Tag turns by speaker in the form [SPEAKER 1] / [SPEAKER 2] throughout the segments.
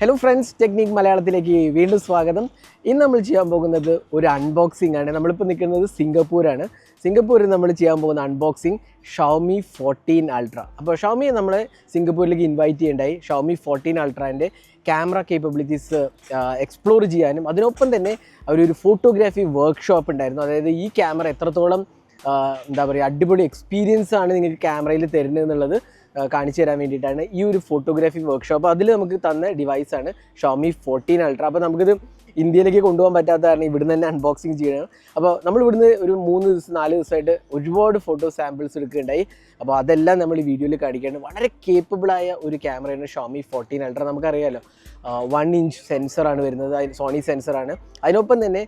[SPEAKER 1] Hello friends technique മലയാളത്തിലേക്ക് വീണ്ടും സ്വാഗതം. ഇന്ന് നമ്മൾ ചെയ്യാൻ പോകുന്നത് ഒരു അൺബോക്സിംഗ് ആണ്. നമ്മളിപ്പോൾ നിൽക്കുന്നത് സിംഗപ്പൂരാണ്. സിംഗപ്പൂരിൽ നമ്മൾ ചെയ്യാൻ പോകുന്ന അൺബോക്സിംഗ് ഷവമി ഫോർട്ടീൻ അൾട്ര അപ്പോൾ ഷവമിയെ നമ്മൾ സിംഗപ്പൂരിലേക്ക് ഇൻവൈറ്റ് ചെയ്യേണ്ടായി. ഷവമി ഫോർട്ടീൻ അൾട്രാന്റെ ക്യാമറ കേപ്പബിലിറ്റീസ് എക്സ്പ്ലോർ ചെയ്യാനും അതിനൊപ്പം തന്നെ അവരൊരു ഫോട്ടോഗ്രാഫി വർക്ക്ഷോപ്പ് ഉണ്ടായിരുന്നു. അതായത് ഈ ക്യാമറ എത്രത്തോളം എന്താ പറയുക അടിപൊളി എക്സ്പീരിയൻസ് ആണ് നിങ്ങൾക്ക് ക്യാമറയിൽ തരുന്നത് എന്നുള്ളത് കാണിച്ചു തരാൻ വേണ്ടിയിട്ടാണ് ഈ ഒരു ഫോട്ടോഗ്രാഫി വർക്ക്ഷോപ്പ് അതിൽ നമുക്ക് തന്ന ഡിവൈസാണ് ഷോമി ഫോർട്ടീൻ അൾട്ര അപ്പോൾ നമുക്കിത് ഇന്ത്യയിലേക്ക് കൊണ്ടുപോകാൻ പറ്റാത്ത കാരണം ഇവിടുന്ന് തന്നെ അൺബോക്സിങ് ചെയ്യണം. അപ്പോൾ നമ്മൾ ഇവിടുന്ന് ഒരു മൂന്ന് ദിവസം നാല് ദിവസമായിട്ട് ഒരുപാട് ഫോട്ടോ സാമ്പിൾസ് എടുക്കുകയുണ്ടായി. അപ്പോൾ അതെല്ലാം നമ്മൾ വീഡിയോയിൽ കാണിക്കേണ്ടത് വളരെ കേപ്പബിളായ ഒരു ക്യാമറയാണ് ഷോമി ഫോർട്ടീൻ അൾട്ര നമുക്കറിയാലോ. വൺ ഇഞ്ച് സെൻസറാണ് വരുന്നത്. അതിന് സോണി സെൻസറാണ് അതിനൊപ്പം തന്നെ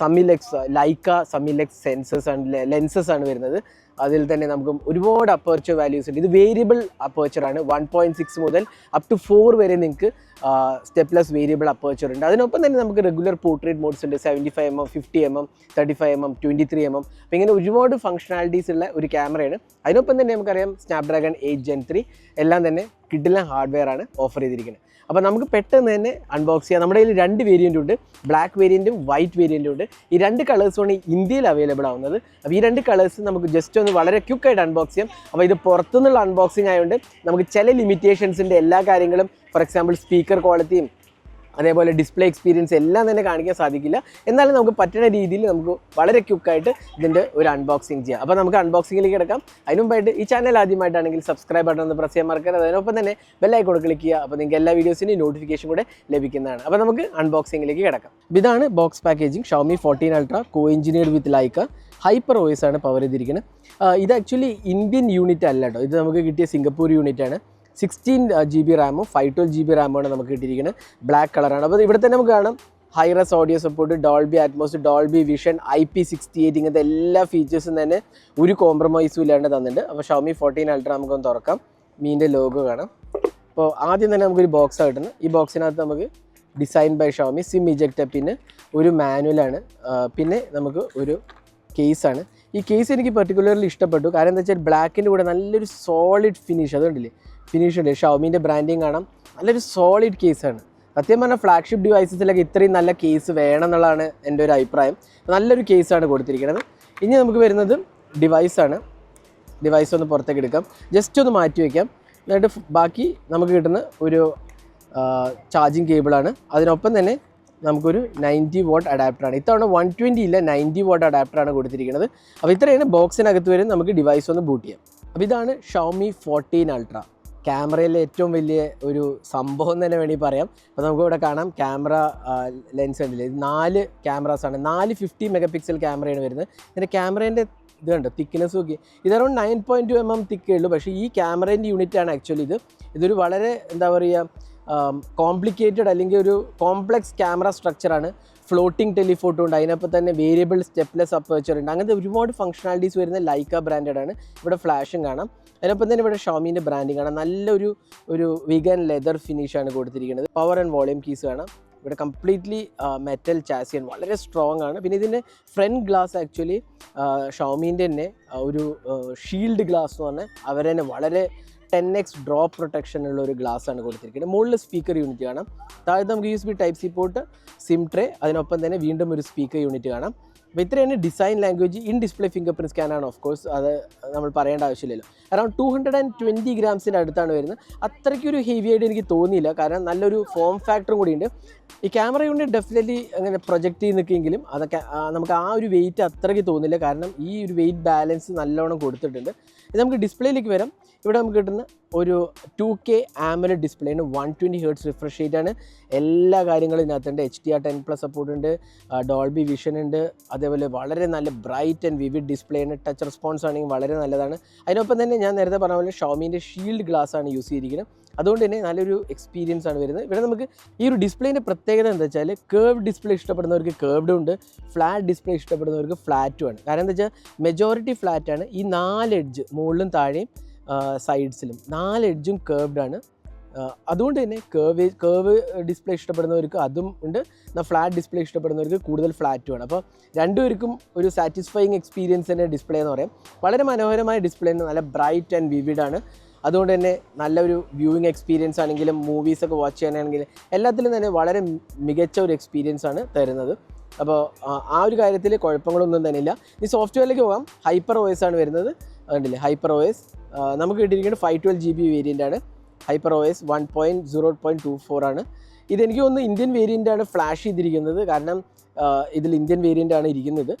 [SPEAKER 1] സമിലെക്സ് ലൈക്ക സമിലെക്സ് സെൻസേഴ്സ് ആണ് ലെൻസസ് ആണ് വരുന്നത്. അതിൽ തന്നെ നമുക്ക് ഒരുപാട് അപ്പർച്ചർ വാല്യൂസ് ഉണ്ട്. ഇത് വേരിയബിൾ അപ്പർച്ചർ ആണ്. വൺ പോയിന്റ് സിക്സ് മുതൽ അപ് ടു ഫോർ വരെ നിങ്ങൾക്ക് സ്റ്റെപ്ലെസ് വേരിയബിൾ അപ്പർച്ചർ ഉണ്ട്. അതിനൊപ്പം തന്നെ നമുക്ക് റെഗുലർ പോർട്രേറ്റ് മോഡ്സ് ഉണ്ട്. Seventy five M M fifty M M thirty five M M twenty three M M അപ്പോൾ ഇങ്ങനെ ഒരുപാട് ഫംഗ്ഷനാലിറ്റീസ് ഉള്ള ഒരു ക്യാമറയാണ് അതിനൊപ്പം തന്നെ നമുക്കറിയാം സ്നാപ്ഡ്രാഗൺ എയ്റ്റ് ജെൻ ത്രീ എല്ലാം തന്നെ കിഡിലെ ഹാർഡ്വെയർ ആണ് ഓഫർ ചെയ്തിരിക്കുന്നത്. അപ്പോൾ നമുക്ക് പെട്ടെന്ന് തന്നെ അൺബോക്സ് ചെയ്യാം. നമ്മുടെ കയ്യിൽ രണ്ട് വേരിയന്റ് ഉണ്ട്. ബ്ലാക്ക് വേരിയന്റും വൈറ്റ് വേരിയന്റും ഉണ്ട്. ഈ രണ്ട് കളേഴ്സുമാണ് ഇന്ത്യയിൽ അവൈലബിൾ ആവുന്നത്. അപ്പോൾ ഈ രണ്ട് കളേഴ്സ് നമുക്ക് ജസ്റ്റ് ഒന്ന് വളരെ ക്യുക്കായിട്ട് അൺബോക്സ് ചെയ്യാം. അപ്പോൾ ഇത് പുറത്തുനിന്നുള്ള അൺബോക്സിംഗ് ആയതുകൊണ്ട് നമുക്ക് ചില ലിമിറ്റേഷൻസിന്റെ എല്ലാ കാര്യങ്ങളും ഫോർ എക്സാമ്പിൾ സ്പീക്കർ ക്വാളിറ്റിയും അതേപോലെ ഡിസ്പ്ലേ എക്സ്പീരിയൻസ് എല്ലാം തന്നെ കാണിക്കാൻ സാധിക്കില്ല. എന്നാലും നമുക്ക് പറ്റുന്ന രീതിയിൽ നമുക്ക് വളരെ ക്യുക്കായിട്ട് ഇതിന്റെ ഒരു അൺബോക്സിങ് ചെയ്യാം. അപ്പോൾ നമുക്ക് അൺബോക്സിങ്ങിലേക്ക് കിടക്കാം. അതിനുമ്പായിട്ട് ഈ ചാനൽ ആദ്യമായിട്ടാണെങ്കിൽ സബ്സ്ക്രൈബ് ബട്ടൺ ഒന്ന് പ്രസ് ചെയ്യാൻ മറക്കരുത്. അതിനൊപ്പം തന്നെ ബെല്ലൈക്കോട് ക്ലിക്ക് ചെയ്യുക. അപ്പോൾ നിങ്ങൾക്ക് എല്ലാ വീഡിയോസിന്റെയും നോട്ടിഫിക്കേഷൻ കൂടെ ലഭിക്കുന്നതാണ്. അപ്പോൾ നമുക്ക് അൺബോക്സിങ്ങിലേക്ക് കിടക്കാം. ഇതാണ് box packaging Xiaomi fourteen ultra co engineered with Leica hyper OIS ആണ് പവർ ചെയ്തിരിക്കുന്നത്. ഇത് ആക്ച്വലി ഇന്ത്യൻ യൂണിറ്റ് അല്ല കേട്ടോ ഇത് നമുക്ക് കിട്ടിയ സിംഗപ്പൂർ യൂണിറ്റ് ആണ്. സിക്സ്റ്റീൻ ജി ബി റാമും ഫൈവ് ട്വൽവ് ജി ബി റാമാണ് നമുക്ക് കിട്ടിയിരിക്കുന്നത്. ബ്ലാക്ക് കളറാണ് അപ്പോൾ ഇവിടെ തന്നെ നമുക്ക് കാണാം. Hi res audio support Dolby Atmos Dolby vision I P sixty eight ഇങ്ങനത്തെ എല്ലാ ഫീച്ചേഴ്സും തന്നെ ഒരു കോംപ്രമൈസും ഇല്ലാണ്ട് തന്നിട്ടുണ്ട്. അപ്പോൾ ഷോമി ഫോർട്ടീൻ അൾട്ര നമുക്കൊന്ന് തുറക്കാം. മീന്റെ ലോഗോ കാണാം. അപ്പോൾ ആദ്യം തന്നെ നമുക്കൊരു ബോക്സ് കിട്ടുന്നത്. ഈ ബോക്സിനകത്ത് നമുക്ക് design by Xiaomi SIM eject പിന്നെ ഒരു മാനുവലാണ് പിന്നെ നമുക്ക് ഒരു കേസാണ് ഈ കേസ് എനിക്ക് പെർട്ടിക്കുലർലി ഇഷ്ടപ്പെട്ടു. കാരണം എന്താ വെച്ചാൽ ബ്ലാക്കിന്റെ കൂടെ നല്ലൊരു സോളിഡ് ഫിനിഷ് അതുകൊണ്ടില്ലേ? ഫിനിഷ് ഉണ്ട്. ഷൗമീന്റെ ബ്രാൻഡിങ് കാണാം. നല്ലൊരു സോളിഡ് കേസാണ് സത്യം പറഞ്ഞാൽ ഫ്ലാഗ്ഷിപ്പ് ഡിവൈസസിലൊക്കെ ഇത്രയും നല്ല കേസ് വേണം എന്നുള്ളതാണ് എന്റെ ഒരു അഭിപ്രായം. നല്ലൊരു കേസാണ് കൊടുത്തിരിക്കുന്നത്. ഇനി നമുക്ക് വരുന്നത് ഡിവൈസാണ് ഡിവൈസ് ഒന്ന് പുറത്തേക്ക് എടുക്കാം. ജസ്റ്റ് ഒന്ന് മാറ്റി വയ്ക്കാം എന്നിട്ട് ബാക്കി നമുക്ക് കിട്ടുന്ന ഒരു ചാർജിങ് കേബിളാണ് അതിനൊപ്പം തന്നെ നമുക്കൊരു നയന്റി വാട്ട് അഡാപ്റ്ററാണ് ഇത്തവണ വൺ ട്വന്റി ഇല്ല നയന്റി വാട്ട് അഡാപ്റ്ററാണ് കൊടുത്തിരിക്കുന്നത്. അപ്പോൾ ഇത്രയാണ് ബോക്സിനകത്ത് വരും നമുക്ക് ഡിവൈസ് ഒന്ന് ബൂട്ട് ചെയ്യാം. അപ്പോൾ ഇതാണ് ഷോമി ഫോർട്ടീൻ അൾട്ര ക്യാമറയിലെ ഏറ്റവും വലിയ ഒരു സംഭവം തന്നെ വേണമെങ്കിൽ പറയാം. അപ്പോൾ നമുക്ക് ഇവിടെ കാണാം ക്യാമറ ലെൻസ് ഉണ്ടല്ലേ ഇത് നാല് ക്യാമറാസാണ് നാല് ഫിഫ്റ്റി മെഗാ പിക്സൽ ക്യാമറയാണ് വരുന്നത്. ഇതിന്റെ ക്യാമറേന്റെ ഇത് കണ്ടോ തിക്നെസ് നോക്കി ഇത് around nine point two M M തിക്കേ ഉള്ളൂ. പക്ഷേ ഈ ക്യാമറേന്റെ യൂണിറ്റാണ് ആക്ച്വലി ഇത്. ഇതൊരു വളരെ എന്താ പറയുക കോംപ്ലിക്കേറ്റഡ് അല്ലെങ്കിൽ ഒരു കോംപ്ലക്സ് ക്യാമറ സ്ട്രക്ചറാണ് ഫ്ലോട്ടിംഗ് ടെലിഫോട്ടോ ഉണ്ട്. അതിനൊപ്പം തന്നെ വേരിയബിൾ സ്റ്റെപ്ലെസ് അപ്പേച്ചർ ഉണ്ട്. അങ്ങനത്തെ ഒരുപാട് ഫംഗ്ഷനാലിറ്റീസ് വരുന്ന ലൈക്ക ബ്രാൻഡഡ് ആണ്. ഇവിടെ ഫ്ലാഷും കാണാം. അതിനൊപ്പം തന്നെ ഇവിടെ ഷോമീന്റെ ബ്രാൻഡിങ് കാണാം. നല്ലൊരു ഒരു വിഗൻ ലെതർ ഫിനിഷാണ് കൊടുത്തിരിക്കുന്നത്. പവർ ആൻഡ് വോളിയം കീസ് കാണാം ഇവിടെ കംപ്ലീറ്റ്ലി മെറ്റൽ ചാസിയൻ വളരെ സ്ട്രോങ് ആണ്. പിന്നെ ഇതിന്റെ ഫ്രണ്ട് ഗ്ലാസ് ആക്ച്വലി ഷോമീന്റെ തന്നെ ഒരു ഷീൽഡ് ഗ്ലാസ് എന്ന് പറഞ്ഞാൽ അവർ വളരെ ടെൻ എക്സ് ഡ്രോപ്പ് പ്രൊട്ടക്ഷൻ ഉള്ള ഒരു ഗ്ലാസ് ആണ് കൊടുത്തിരിക്കുന്നത്. മുകളിൽ സ്പീക്കർ യൂണിറ്റ് കാണാം. താഴെ നമുക്ക് U S B type C port SIM tray അതിനൊപ്പം തന്നെ വീണ്ടും ഒരു സ്പീക്കർ യൂണിറ്റ് കാണാം. അപ്പോൾ ഇത്രയാണ് design language in display fingerprint scan ആണ് ഓഫ് കോഴ്സ് അത് നമ്മൾ പറയേണ്ട ആവശ്യമില്ലല്ലോ. Around two hundred and twenty ഗ്രാംസിന്റെ അടുത്താണ് വരുന്നത്. അത്രയ്ക്കൊരു ഹെവി ആയിട്ട് എനിക്ക് തോന്നിയില്ല. കാരണം നല്ലൊരു ഫോം ഫാക്ടറും കൂടിയുണ്ട് ഈ ക്യാമറ കൊണ്ട് ഡെഫിനറ്റ്ലി അങ്ങനെ പ്രൊജക്റ്റ് ചെയ്ത് നിൽക്കുമെങ്കിലും അതൊക്കെ നമുക്ക് ആ ഒരു വെയിറ്റ് അത്രയ്ക്ക് തോന്നില്ല കാരണം ഈ ഒരു വെയിറ്റ് ബാലൻസ് നല്ലോണം കൊടുത്തിട്ടുണ്ട്. ഇത് നമുക്ക് ഡിസ്പ്ലേയിലേക്ക് വരാം. ഇവിടെ നമുക്ക് കിട്ടുന്ന ഒരു ടു കെ ആമല ആണ്. വൺ ട്വന്റി ഹേർട്സ് റിഫ്രഷ് ആണ്. എല്ലാ കാര്യങ്ങളും ഇതിനകത്തുണ്ട് H D R ten plus support ഉണ്ട്. ഡോൾബി വിഷൻ ഉണ്ട്. അതേപോലെ വളരെ നല്ല ബ്രൈറ്റ് ആൻഡ് വിവിഡ് ഡിസ്പ്ലേ ആണ്. ടച്ച് റെസ്പോൺസ് ആണെങ്കിൽ വളരെ നല്ലതാണ്. അതിനൊപ്പം തന്നെ ഞാൻ നേരത്തെ പറഞ്ഞ പോലെ ഷോമീന്റെ ഷീൽഡ് ഗ്ലാസ് ആണ് യൂസ് ചെയ്തിരിക്കുന്നത്. അതുകൊണ്ട് തന്നെ നല്ലൊരു എക്സ്പീരിയൻസ് ആണ് വരുന്നത്. ഇവിടെ നമുക്ക് ഈ ഒരു ഡിസ്പ്ലേന്റെ പ്രത്യേകത എന്താ വെച്ചാൽ കേർവ് ഡിസ്പ്ലേ ഇഷ്ടപ്പെടുന്നവർക്ക് കേർവ്ഡും ഉണ്ട്. ഫ്ലാറ്റ് ഡിസ്പ്ലേ ഇഷ്ടപ്പെടുന്നവർക്ക് ഫ്ലാറ്റും ആണ്. കാരണം എന്താ വെച്ചാൽ മെജോറിറ്റി ഫ്ലാറ്റ് ആണ്. ഈ നാല് എഡ്ജ് മുകളിലും താഴെയും സൈഡ്സിലും നാല് എഡ്ജും കേർവ്ഡ് ആണ്. അതുകൊണ്ട് തന്നെ കേർവ് കേർവ് ഡിസ്പ്ലേ ഇഷ്ടപ്പെടുന്നവർക്ക് അതും ഉണ്ട്. എന്നാൽ ഫ്ലാറ്റ് ഡിസ്പ്ലേ ഇഷ്ടപ്പെടുന്നവർക്ക് കൂടുതൽ ഫ്ലാറ്റും ആണ് അപ്പോൾ രണ്ടുപേർക്കും ഒരു സാറ്റിസ്ഫൈങ് എക്സ്പീരിയൻസ് തന്നെ ഡിസ്പ്ലേ എന്ന് പറയാം. വളരെ മനോഹരമായ ഡിസ്പ്ലേ നല്ല ബ്രൈറ്റ് ആൻഡ് വിവിഡ് ആണ്. അതുകൊണ്ട് തന്നെ നല്ലൊരു വ്യൂയിങ് എക്സ്പീരിയൻസ് ആണെങ്കിലും മൂവീസൊക്കെ വാച്ച് ചെയ്യാനാണെങ്കിലും എല്ലാത്തിലും തന്നെ വളരെ മികച്ച ഒരു എക്സ്പീരിയൻസ് ആണ് തരുന്നത്. അപ്പോൾ ആ ഒരു കാര്യത്തിൽ കുഴപ്പങ്ങളൊന്നും തന്നെ ഇല്ല ഈ സോഫ്റ്റ്വെയറിലേക്ക് പോകാം. ഹൈപ്പർ OS ആണ് വരുന്നത്. കണ്ടില്ലേ? ഹൈപ്പർ OS നമുക്ക് കിട്ടിയിരിക്കുന്നത് five twelve G B variant ആണ്. Hyper S one point zero point two four ആണ്. ഇതെനിക്ക് തോന്നുന്നു ഇന്ത്യൻ വേരിയന്റ് ആണ് ഫ്ലാഷ് ചെയ്തിരിക്കുന്നത്. കാരണം ഇതിൽ ഇന്ത്യൻ വേരിയന്റ് ആണ് ഇരിക്കുന്നത്.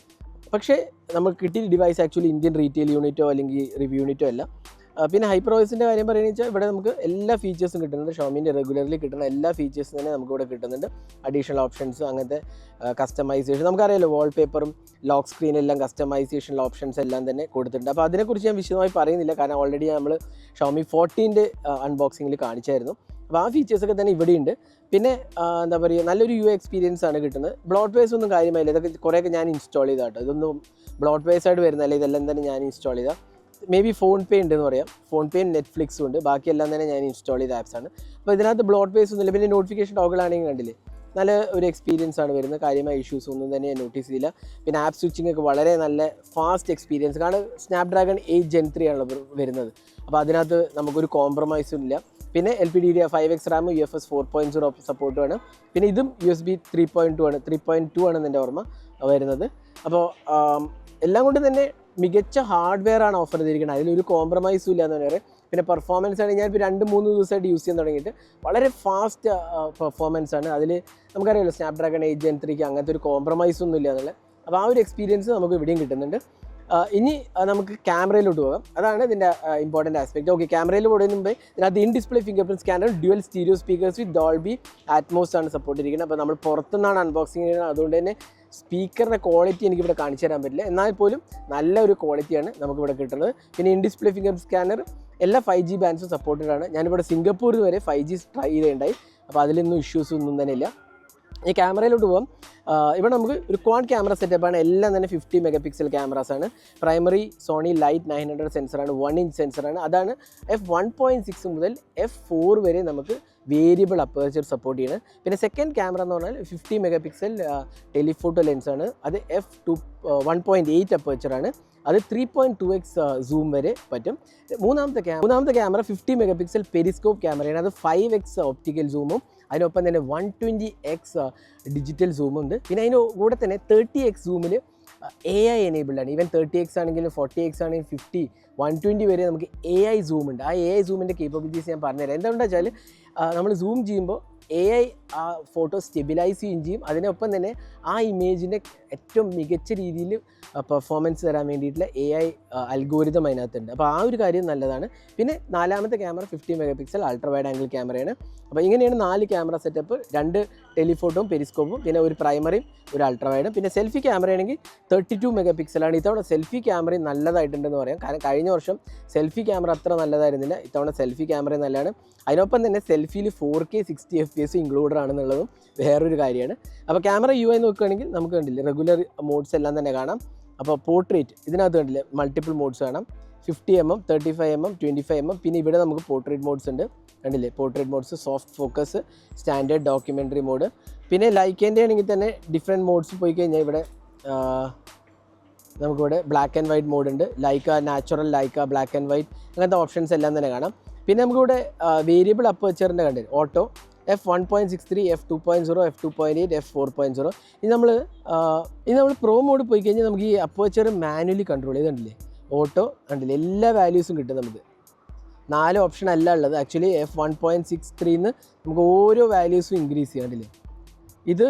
[SPEAKER 1] പക്ഷേ നമുക്ക് കിട്ടിയ ഡിവൈസ് ആക്ച്വലി ഇന്ത്യൻ റീറ്റെയിൽ യൂണിറ്റോ അല്ലെങ്കിൽ റിവ്യൂ യൂണിറ്റോ അല്ല. പിന്നെ ഹൈപ്പർ OSന്റെ കാര്യം പറയുകയെന്ന് വെച്ചാൽ ഇവിടെ നമുക്ക് എല്ലാ ഫീച്ചേഴ്സും കിട്ടുന്നുണ്ട്. ഷോമിന്റെ റെഗുലർലി കിട്ടുന്ന എല്ലാ ഫീച്ചേഴ്സും തന്നെ നമുക്ക് ഇവിടെ കിട്ടുന്നുണ്ട്. അഡീഷണൽ ഓപ്ഷൻസ് അങ്ങനത്തെ കസ്റ്റമൈസേഷൻ നമുക്കറിയാലോ വാൾപേപ്പറും ലോക്ക് സ്ക്രീൻ എല്ലാം കസ്റ്റമൈസേഷൻ ഓപ്ഷൻസ് എല്ലാം തന്നെ കൊടുത്തിട്ടുണ്ട്. അപ്പോൾ അതിനെക്കുറിച്ച് ഞാൻ വിശദമായി പറയുന്നില്ല. കാരണം ഓൾറെഡി നമ്മൾ ഷോമി ഫോർട്ടീന്റെ അൺബോക്സിങ്ങിൽ കാണിച്ചായിരുന്നു. അപ്പോൾ ആ ഫീച്ചേഴ്സൊക്കെ തന്നെ ഇവിടെയുണ്ട്. പിന്നെ എന്താ പറയുക നല്ലൊരു യു എക്സ്പീരിയൻസ് ആണ് കിട്ടുന്നത്. ബ്ലോട്ട് വേസ് ഒന്നും കാര്യമായില്ല. ഇതൊക്കെ കുറേയൊക്കെ ഞാൻ ഇൻസ്റ്റാൾ ചെയ്താട്ടോ. ഇതൊന്നും ബ്ലോട്ട് വേസ് ആയിട്ട് വരുന്നതല്ല. ഇതെല്ലാം തന്നെ ഞാൻ ഇൻസ്റ്റാൾ ചെയ്താൽ മേ ബി ഫോൺ പേ ഉണ്ടെന്ന് പറയാം. ഫോൺ പേയും നെറ്റ്ഫ്ലിക്സും ഉണ്ട്. ബാക്കിയെല്ലാം തന്നെ ഞാൻ ഇൻസ്റ്റാൾ ചെയ്ത ആപ്സ് ആണ്. അപ്പോൾ ഇതിനകത്ത് ബ്ലോട്ട് പേസ് ഒന്നുമില്ല പിന്നെ നോട്ടിഫിക്കേഷൻ ടോഗിളാണെങ്കിൽ കണ്ടില്ലേ? നല്ല ഒരു എക്സ്പീരിയൻസ് ആണ് വരുന്നത്. കാര്യമായ ഇഷ്യൂസ് ഒന്നും തന്നെ ഞാൻ നോട്ടീസ് ചെയ്തില്ല. പിന്നെ ആപ്പ് സ്വിച്ചിങ് ഒക്കെ വളരെ നല്ല ഫാസ്റ്റ് എക്സ്പീരിയൻസ് കാരണം സ്നാപ്ഡ്രാഗൺ എയ്റ്റ് ജെൻ ത്രീ ആണ് വരു- വരുന്നത്. അപ്പോൾ അതിനകത്ത് നമുക്കൊരു കോംപ്രമൈസും ഇല്ല. പിന്നെ L P D D five X RAM U F S four point zero സപ്പോർട്ടുമാണ് പിന്നെ ഇതും U S B three point two ആണ്. ത്രീ പോയിന്റ് ടു ആണ് എന്റെ ഓർമ്മ വരുന്നത്. അപ്പോൾ എല്ലാം കൊണ്ട് തന്നെ മികച്ച ഹാർഡ്വെയർ ആണ് ഓഫർ ചെയ്തിരിക്കുന്നത്. അതിലൊരു കോംപ്രമൈസും ഇല്ല എന്ന് പറയാം. പിന്നെ പെർഫോമൻസ് ആണ് ഞാൻ ഇപ്പോൾ രണ്ട് മൂന്ന് ദിവസമായിട്ട് യൂസ് ചെയ്യാൻ തുടങ്ങിയിട്ട് വളരെ ഫാസ്റ്റ് പെർഫോമൻസ് ആണ്. അതിൽ നമുക്കറിയാമല്ലോ സ്നാപ്ഡ്രാഗൺ എയ്റ്റ് ജെൻ ത്രീക്ക് അങ്ങനത്തെ ഒരു കോംപ്രമൈസ് ഒന്നും ഇല്ല എന്നുള്ളത്. അപ്പോൾ ആ ഒരു എക്സ്പീരിയൻസ് നമുക്ക് ഇവിടെയും കിട്ടുന്നുണ്ട്. ഇനി നമുക്ക് ക്യാമറയിലോട്ട് പോകാം. അതാണ് ഇതിന്റെ ഇമ്പോർട്ടന്റ് ആസ്പെക്ട് ഓക്കെ ക്യാമറയിൽ പോകുന്നതിന് മുമ്പേ ഇതിനകത്ത് in display fingerprint scanner dual stereo speakers with Dolby Atmos ആണ് സപ്പോർട്ട് ചെയ്തിരിക്കുന്നത്. അപ്പോൾ നമ്മൾ പുറത്തുനിന്നാണ് അൺബോക്സിങ് ചെയ്യുന്നത്. അതുകൊണ്ട് തന്നെ സ്പീക്കറിന്റെ ക്വാളിറ്റി എനിക്കിവിടെ കാണിച്ചു തരാൻ പറ്റില്ല. എന്നാൽ പോലും നല്ലൊരു ക്വാളിറ്റിയാണ് നമുക്കിവിടെ കിട്ടുന്നത്. പിന്നെ ഇൻ ഡിസ്പ്ലേ ഫിംഗർ സ്കാനർ എല്ലാ ഫൈവ് ജി ബാൻഡ്സും സപ്പോർട്ടഡ് ആണ്. ഞാനിവിടെ സിംഗപ്പൂരിൽ വരെ ഫൈവ് ജി ട്രൈ ചെയ്തേണ്ടായി അപ്പോൾ അതിലൊന്നും ഇഷ്യൂസ് ഒന്നും തന്നെ ഇല്ല. ഈ ക്യാമറയിലോട്ട് പോകാം ഇവിടെ നമുക്ക് ഒരു ക്വാഡ് ക്യാമറ സെറ്റപ്പാണ് എല്ലാം തന്നെ ഫിഫ്റ്റി മെഗാ പിക്സൽ ക്യാമറാസ് ആണ് primary Sony LYT nine hundred സെൻസറാണ് one inch സെൻസറാണ് അതാണ് എഫ് വൺ പോയിന്റ് സിക്സ് മുതൽ എഫ് ഫോർ വരെ നമുക്ക് വേരിയബിൾ അപ്പേർച്ചർ സപ്പോർട്ട് ചെയ്യുന്നത് പിന്നെ സെക്കൻഡ് ക്യാമറ എന്ന് പറഞ്ഞാൽ ഫിഫ്റ്റി മെഗാ പിക്സൽ ടെലിഫോട്ടോ ലെൻസാണ് അത് F two one point eight അപ്പേർച്ചറാണ് അത് three point two X zoom വരെ പറ്റും. മൂന്നാമത്തെ ക്യാമറ മൂന്നാമത്തെ camera fifty mega pixel periscope ക്യാമറയാണ് അത് ഫൈവ് എക്സ് ഒപ്റ്റിക്കൽ സൂമും അതിനൊപ്പം തന്നെ വൺ ട്വന്റി എക്സ് ഡിജിറ്റൽ സൂമുണ്ട് പിന്നെ അതിന് കൂടെ തന്നെ തേർട്ടി എക്സ് സൂമിൽ എ ഐ എനേബിൾഡ് ആണ്. ഈവൻ തേർട്ടി എക്സ് ആണെങ്കിലും ഫോർട്ടി എക്സ് ആണെങ്കിലും ഫിഫ്റ്റി വൺ ട്വന്റി വരെ നമുക്ക് എ ഐ സൂം ഉണ്ട്. ആ എ ഐ സൂമിന്റെ കേപ്പബിലിറ്റീസ് ഞാൻ പറഞ്ഞുതരാം. എന്താണെന്ന് വെച്ചാൽ നമ്മൾ സൂം ചെയ്യുമ്പോൾ എ ഐ ആ ഫോട്ടോ സ്റ്റെബിലൈസ് ചെയ്യുകയും ചെയ്യും. അതിനൊപ്പം തന്നെ ആ ഇമേജിന്റെ ഏറ്റവും മികച്ച രീതിയിൽ പെർഫോമൻസ് തരാൻ വേണ്ടിയിട്ടുള്ള എ ഐ അൽഗോരിതം അതിനകത്തുണ്ട്. അപ്പോൾ ആ ഒരു കാര്യം നല്ലതാണ്. പിന്നെ നാലാമത്തെ camera fifty megapixel ultra wide angle ക്യാമറയാണ്. അപ്പോൾ ഇങ്ങനെയാണ് നാല് ക്യാമറ സെറ്റപ്പ് രണ്ട് ടെലിഫോട്ടോയും പെരിസ്കോപ്പും പിന്നെ ഒരു പ്രൈമറിയും ഒരു അൾട്രാ വൈഡും പിന്നെ സെൽഫി ക്യാമറയാണെങ്കിൽ തേർട്ടി ടു മെഗാ പിക്സലാണ് ഇത്തവണ സെൽഫി ക്യാമറയും നല്ലതായിട്ടുണ്ടെന്ന് പറയാം. കാരണം കഴിഞ്ഞ വർഷം സെൽഫി ക്യാമറ അത്ര നല്ലതായിരുന്നില്ല. ഇത്തവണ സെൽഫി ക്യാമറ നല്ലതാണ്. അതിനൊപ്പം തന്നെ സെൽഫിയിൽ four K sixty F P S included ആണെന്നുള്ളതും വേറൊരു കാര്യമാണ്. അപ്പോൾ ക്യാമറ യു ഐ നോക്കുകയാണെങ്കിൽ നമുക്ക് കണ്ടില്ലേ റെഗുലർ മോഡ്സ് എല്ലാം തന്നെ കാണാം. അപ്പോൾ പോർട്രേറ്റ് ഇതിനകത്ത് കണ്ടില്ലേ മൾട്ടിപ്പിൾ മോഡ്സ് കാണാം. Fifty M M thirty five M M twenty five M M പിന്നെ ഇവിടെ നമുക്ക് പോർട്രേറ്റ് മോഡ്സ് ഉണ്ട്. കണ്ടില്ലേ portrait modes soft focus standard documentary mode പിന്നെ ലൈക്കേന്റെ ആണെങ്കിൽ തന്നെ ഡിഫറെന്റ് മോഡ്സ് പോയി കഴിഞ്ഞാൽ ഇവിടെ നമുക്കിവിടെ ബ്ലാക്ക് ആൻഡ് വൈറ്റ് മോഡ് ഉണ്ട്. Leica natural Leica black and white അങ്ങനത്തെ ഓപ്ഷൻസ് എല്ലാം തന്നെ കാണാം. പിന്നെ നമുക്കിവിടെ വേരിയബിൾ അപ്പേച്ചറിന്റെ കണ്ടില്ല auto F one point six three F two point zero F two point eight F four point zero ഇനി നമ്മൾ ഇനി നമ്മൾ പ്രോ മോഡ് പോയി കഴിഞ്ഞാൽ നമുക്ക് ഈ അപ്പോച്ചർ മാനുവലി കൺട്രോൾ ചെയ്തുണ്ടല്ലേ ഓട്ടോ ഉണ്ടല്ലേ എല്ലാ വാല്യൂസും കിട്ടും നമുക്ക്. നാല് ഓപ്ഷൻ അല്ല ഉള്ളത്. Actually F one point six ത്രീന്ന് നമുക്ക് ഓരോ വാല്യൂസും ഇൻക്രീസ് ചെയ്യാണ്ടില്ലേ ഇത്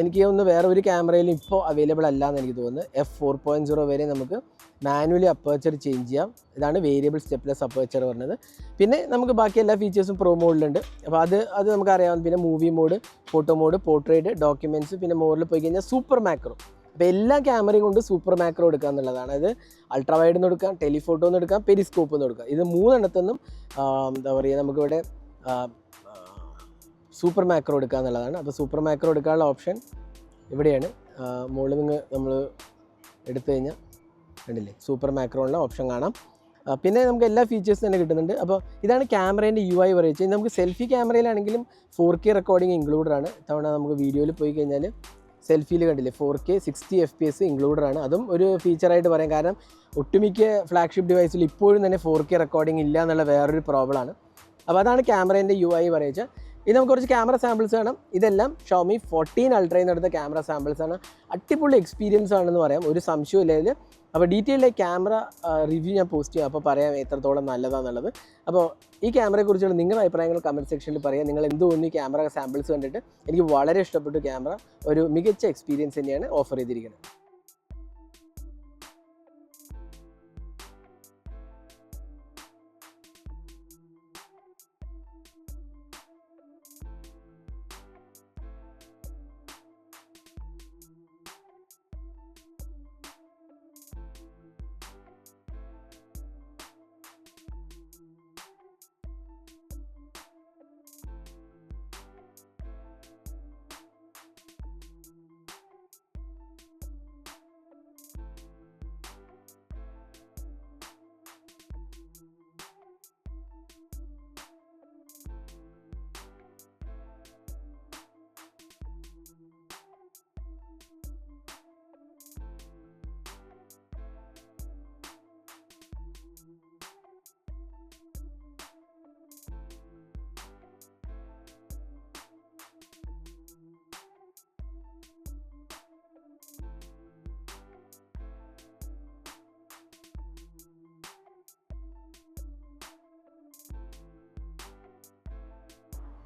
[SPEAKER 1] എനിക്ക് ഒന്ന് വേറെ ഒരു ക്യാമറയിലും ഇപ്പോൾ അവൈലബിൾ അല്ല എന്ന് എനിക്ക് തോന്നുന്നു. എഫ് ഫോർ പോയിന്റ് സീറോ വരെ നമുക്ക് മാനുവലി അപ്പേച്ചർ ചേഞ്ച് ചെയ്യാം. ഇതാണ് വേരിയബിൾ സ്റ്റെപ്ലെസ് അപ്പേച്ചർ പറഞ്ഞത്. പിന്നെ നമുക്ക് ബാക്കി എല്ലാ ഫീച്ചേഴ്സും പ്രോ മോഡിലുണ്ട് അപ്പോൾ അത് അത് നമുക്ക് പിന്നെ movie mode photo mode portrait documents പിന്നെ മോഡിൽ പോയി കഴിഞ്ഞാൽ സൂപ്പർ മാക്രോ അപ്പോൾ എല്ലാ ക്യാമറയും കൊണ്ട് സൂപ്പർ മാക്രോ എടുക്കുക എന്നുള്ളതാണ്. അതായത് അൾട്രാ വൈഡ് എടുക്കാം ടെലിഫോട്ടോ എന്ന് എടുക്കാം പെരിസ്കോപ്പ് എന്ന് എടുക്കാം. ഇത് മൂന്നെണ്ണത്തൊന്നും എന്താ പറയുക നമുക്കിവിടെ സൂപ്പർ മാക്രോ എടുക്കുക എന്നുള്ളതാണ്. അപ്പോൾ സൂപ്പർ മാക്രോ എടുക്കാനുള്ള ഓപ്ഷൻ ഇവിടെയാണ്. മുകളിൽ നിന്ന് നമ്മൾ എടുത്തു കഴിഞ്ഞാൽ കണ്ടില്ലേ? സൂപ്പർ മാക്രോണിലെ ഓപ്ഷൻ കാണാം. പിന്നെ നമുക്ക് എല്ലാ ഫീച്ചേഴ്സും തന്നെ കിട്ടുന്നുണ്ട്. അപ്പോൾ ഇതാണ് ക്യാമറേന്റെ യു ഐ പറയുന്നത് നമുക്ക് സെൽഫി ക്യാമറയിലാണെങ്കിലും ഫോർ കെ റെക്കോർഡിംഗ് ഇൻക്ലൂഡഡ് ആണ്. തവണ നമുക്ക് വീഡിയോയിൽ പോയി കഴിഞ്ഞാൽ സെൽഫിയിൽ കണ്ടില്ലേ? Four K sixty F P S included ആണ്. അതും ഒരു ഫീച്ചറായിട്ട് പറയാം. കാരണം ഒട്ടുമിക്ക ഫ്ലാഗ്ഷിപ്പ് ഡിവൈസിൽ ഇപ്പോഴും തന്നെ ഫോർ കെ റെക്കോർഡിംഗ് ഇല്ല എന്നുള്ള വേറൊരു പ്രോബ്ലമാണ് അപ്പോൾ അതാണ് ക്യാമറേന്റെ യു ഐ പറയുക ഇത് നമുക്ക് കുറച്ച് ക്യാമറ സാമ്പിൾസ് വേണം ഇതെല്ലാം ഷോമി ഫോർട്ടീൻ അൾട്രയിൽ നിന്ന് എടുത്ത ക്യാമറ സാമ്പിൾസ് ആണ്. അടിപൊളി എക്സ്പീരിയൻസ് ആണെന്ന് പറയാം. ഒരു സംശയം ഇല്ല അപ്പോൾ ഡീറ്റെയിൽഡ് ക്യാമറ റിവ്യൂ ഞാൻ പോസ്റ്റ് ചെയ്യാം. അപ്പോൾ പറയാം എത്രത്തോളം നല്ലതാണെന്നുള്ളത് അപ്പോൾ ഈ ക്യാമറയെക്കുറിച്ചുള്ള നിങ്ങളുടെ അഭിപ്രായങ്ങൾ കമന്റ് സെക്ഷനിൽ പറയാം. നിങ്ങൾ എന്ത് തോന്നി ക്യാമറ സാമ്പിൾസ് കണ്ടിട്ട്? എനിക്ക് വളരെ ഇഷ്ടപ്പെട്ടു ക്യാമറ ഒരു മികച്ച എക്സ്പീരിയൻസ് തന്നെയാണ് ഓഫർ ചെയ്തിരിക്കുന്നത്.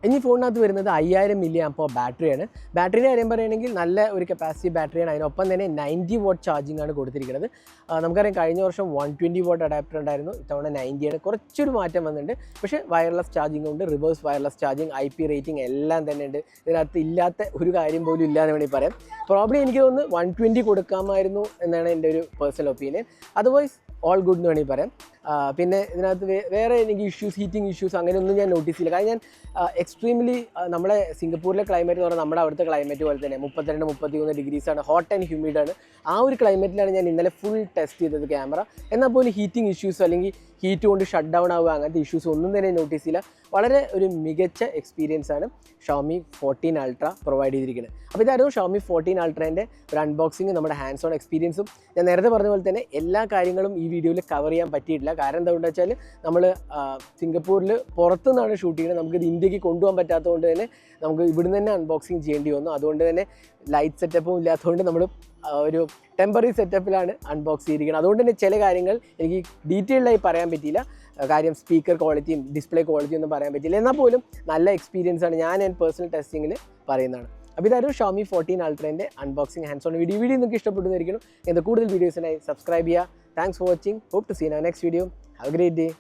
[SPEAKER 1] ഇനി ഫോണിനകത്ത് വരുന്നത് അയ്യായിരം മില്ലി ആമ്പോ ബാറ്ററിയാണ് ബാറ്ററിയുടെ കാര്യം പറയുകയാണെങ്കിൽ നല്ല ഒരു കപ്പാസിറ്റി ബാറ്ററിയാണ് അതിനൊപ്പം തന്നെ നയന്റി വോട്ട് ചാർജിങ് ആണ് കൊടുത്തിരിക്കുന്നത്. നമുക്കറിയാം കഴിഞ്ഞ വർഷം വൺ ട്വന്റി വോട്ട് അഡാപ്റ്റർ ഉണ്ടായിരുന്നു. ഇത്തവണ 90 ആണ്. കുറച്ചൊരു മാറ്റം വന്നിട്ടുണ്ട്. പക്ഷേ വയർലെസ് ചാർജിംഗ് ഉണ്ട്. Reverse wireless charging I P rating എല്ലാം തന്നെ ഉണ്ട്. ഇതിനകത്ത് ഇല്ലാത്ത ഒരു കാര്യം പോലും ഇല്ലാന്ന് വേണമെങ്കിൽ പറയാം. പ്രോബ്ലം എനിക്ക് തോന്നുന്നു വൺ ട്വന്റി കൊടുക്കാമായിരുന്നു എന്നാണ് എന്റെ ഒരു personal opinion otherwise all good എന്ന് വേണമെങ്കിൽ പറയാം. പിന്നെ ഇതിനകത്ത് വേറെ എനിക്ക് ഇഷ്യൂസ് ഹീറ്റിംഗ് ഇഷ്യൂസ് അങ്ങനെയൊന്നും ഞാൻ നോട്ടീസ് ചെയ്യില്ല. കാരണം ഞാൻ എക്സ്ട്രീംലി നമ്മുടെ സിംഗപ്പൂരിലെ ക്ലൈമറ്റ് എന്ന് പറഞ്ഞാൽ നമ്മുടെ അവിടുത്തെ ക്ലൈമറ്റ് പോലെ തന്നെ മുപ്പത്തിരണ്ട് മുപ്പത്തി മൂന്ന് ഡിഗ്രീസ് ആണ് ഹോട്ട് ആൻഡ് ഹ്യൂമിഡ് ആണ്. ആ ഒരു ക്ലൈമറ്റിലാണ് ഞാൻ ഇന്നലെ ഫുൾ ടെസ്റ്റ് ചെയ്തത് ക്യാമറ എന്നാൽ പോലും ഹീറ്റിംഗ് ഇഷ്യൂസ് അല്ലെങ്കിൽ ഹീറ്റ് കൊണ്ട് ഷട്ട് ഡൗൺ ആവുക അങ്ങനത്തെ ഇഷ്യൂസ് ഒന്നും തന്നെ നോട്ടീസ് ചെയ്യില്ല. വളരെ ഒരു മികച്ച എക്സ്പീരിയൻസ് ആണ് ഷോമി ഫോർട്ടീൻ അൾട്ര പ്രൊവൈഡ് ചെയ്തിരിക്കുന്നത്. അപ്പോൾ ഇതായിരുന്നു ഷോമി ഫോർട്ടീൻ അൾട്രേന്റെ ഒരു അൺബോക്സിങ് നമ്മുടെ ഹാൻഡ്സ് ഓൺ എക്സ്പീരിയൻസും ഞാൻ നേരത്തെ പറഞ്ഞ പോലെ തന്നെ എല്ലാ കാര്യങ്ങളും ഈ വീഡിയോയിൽ കവർ ചെയ്യാൻ പറ്റിയിട്ടില്ല. കാരണം എന്താണെന്ന് വെച്ചാൽ നമ്മൾ സിംഗപ്പൂരിൽ പുറത്തു നിന്നാണ് ഷൂട്ട് ചെയ്യുന്നത്. നമുക്കിത് ഇന്ത്യയ്ക്ക് കൊണ്ടുപോകാൻ പറ്റാത്തതുകൊണ്ട് തന്നെ നമുക്ക് ഇവിടുന്ന് തന്നെ അൺബോക്സിങ് ചെയ്യേണ്ടി വന്നു. അതുകൊണ്ട് തന്നെ ലൈറ്റ് സെറ്റപ്പും ഇല്ലാത്തതുകൊണ്ട് നമ്മൾ ഒരു ടെമ്പററി സെറ്റപ്പിലാണ് അൺബോക്സ് ചെയ്തിരിക്കുന്നത്. അതുകൊണ്ട് തന്നെ ചില കാര്യങ്ങൾ എനിക്ക് ഡീറ്റെയിൽഡായി പറയാൻ പറ്റിയില്ല. കാര്യം സ്പീക്കർ ക്വാളിറ്റിയും ഡിസ്പ്ലേ ക്വാളിറ്റിയും ഒന്നും പറയാൻ പറ്റില്ല എന്നാൽ പോലും നല്ല എക്സ്പീരിയൻസ് ആണ് ഞാൻ എന്റെ പേഴ്സണൽ ടെസ്റ്റിങ്ങിൽ പറയുന്നതാണ്. അപ്പോൾ ഇതായിരുന്നു Xiaomi fourteen അൾട്രേന്റെ unboxing hands on video video നിങ്ങൾക്ക് ഇഷ്ടപ്പെട്ടു എന്നായിരിക്കണം എന്താ കൂടുതൽ വീഡിയോസിനായി സബ്സ്ക്രൈബ് ചെയ്യുക. Thanks for watching. Hope to see you in our next video. Have a great day.